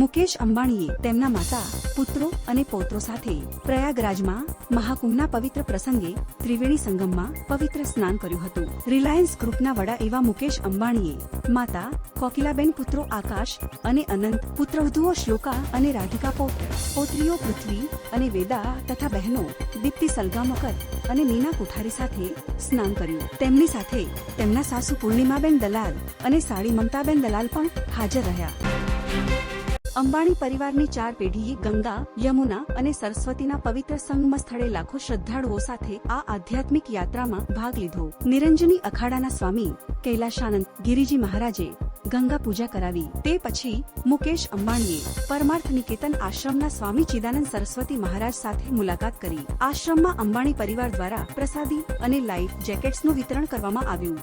મુકેશ અંબાણીએ તેમના માતા, પુત્રો અને પૌત્રો સાથે પ્રયાગરાજમાં મહાકુંભના પવિત્ર પ્રસંગે ત્રિવેણી સંગમમાં પવિત્ર સ્નાન કર્યું હતું. રિલાયન્સ ગ્રુપના વડા એવા મુકેશ અંબાણીએ માતા, કોકિલાબેન પુત્રો આકાશ અને અનંત, પુત્રવધુઓ શ્લોકા અને રાધિકા પૌત્ર, પૌત્રીઓ પૃથ્વી અને વેદા તથા બહેનો દીપ્તિ સલગામકર અને નીના કોઠારી સાથે સ્નાન કર્યું. તેમની સાથે તેમના સાસુ પૂર્ણિમાબેન દલાલ અને સાડી મમતાબેન દલાલ પણ હાજર રહ્યા. અંબાણી પરિવારની ચાર પેઢીએ ગંગા, યમુના અને સરસ્વતીના પવિત્ર સંગમ સ્થળે લાખો શ્રદ્ધાળુઓ સાથે આ આધ્યાત્મિક યાત્રામાં ભાગ લીધો. નિરંજની અખાડાના સ્વામી, કૈલાશાનંદ ગિરિજી મહારાજે ગંગા પૂજા કરાવી. તે પછી મુકેશ અંબાણીએ પરમાર્થ નિકેતન આશ્રમના સ્વામી ચિદાનંદ સરસ્વતી મહારાજ સાથે મુલાકાત કરી. આશ્રમમાં અંબાણી પરિવાર દ્વારા પ્રસાદી અને લાઈફ જેકેટ્સનું વિતરણ કરવામાં આવ્યું.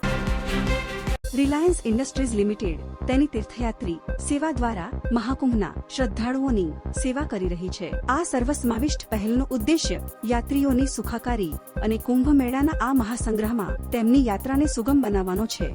રિલાયન્સ ઇન્ડસ્ટ્રીઝ લિમિટેડ તેની તીર્થયાત્રી સેવા દ્વારા મહાકુંભના શ્રદ્ધાળુઓની સેવા કરી રહી છે. આ સર્વસમાવિષ્ટ પહેલનો ઉદ્દેશ્ય યાત્રીઓની સુખાકારી અને કુંભ મેળાના આ મહાસંગ્રહમાં તેમની યાત્રાને સુગમ બનાવવાનો છે.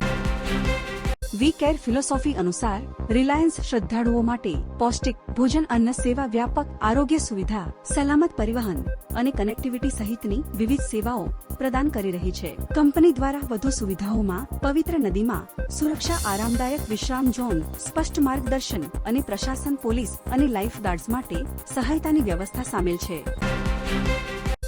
વી કેર ફિલોસોફી અનુસાર રિલાયન્સ શ્રદ્ધાળુઓ માટે પૌષ્ટિક ભોજન અન્ન સેવા વ્યાપક આરોગ્ય સુવિધા, સલામત પરિવહન અને કનેક્ટિવિટી સહિતની વિવિધ સેવાઓ પ્રદાન કરી રહી છે. કંપની દ્વારા વધુ સુવિધાઓમાં પવિત્ર નદીમાં સુરક્ષા આરામદાયક વિશ્રામ ઝોન, સ્પષ્ટ માર્ગદર્શન અને પ્રશાસન પોલીસ અને લાઇફ ગાર્ડ્સ માટે સહાયતાની વ્યવસ્થા સામેલ છે.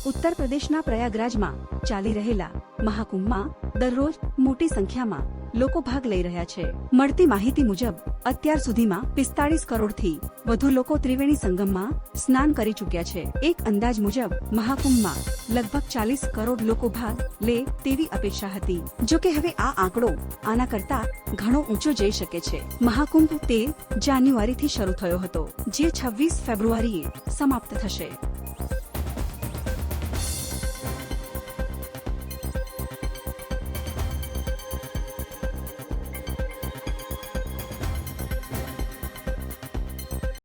ઉત્તર પ્રદેશના પ્રયાગરાજમાં ચાલી રહેલા મહાકુંભમાં દરરોજ મોટી સંખ્યામાં લોકો ભાગ લઈ રહ્યા છે. મળતી માહિતી મુજબ, અત્યાર સુધીમાં પિસ્તાળીસ કરોડથી વધુ લોકો ત્રિવેણી સંગમમાં સ્નાન કરી ચૂક્યા છે. એક અંદાજ મુજબ, મહાકુંભમાં લગભગ ચાલીસ કરોડ લોકો ભાગ લે તેવી અપેક્ષા હતી. જો કે હવે આ આંકડો આના કરતા ઘણો ઊંચો જઈ શકે છે. મહાકુંભ તેર જાન્યુઆરીથી શરૂ થયો હતો, જે છવ્વીસ ફેબ્રુઆરીએ સમાપ્ત થશે.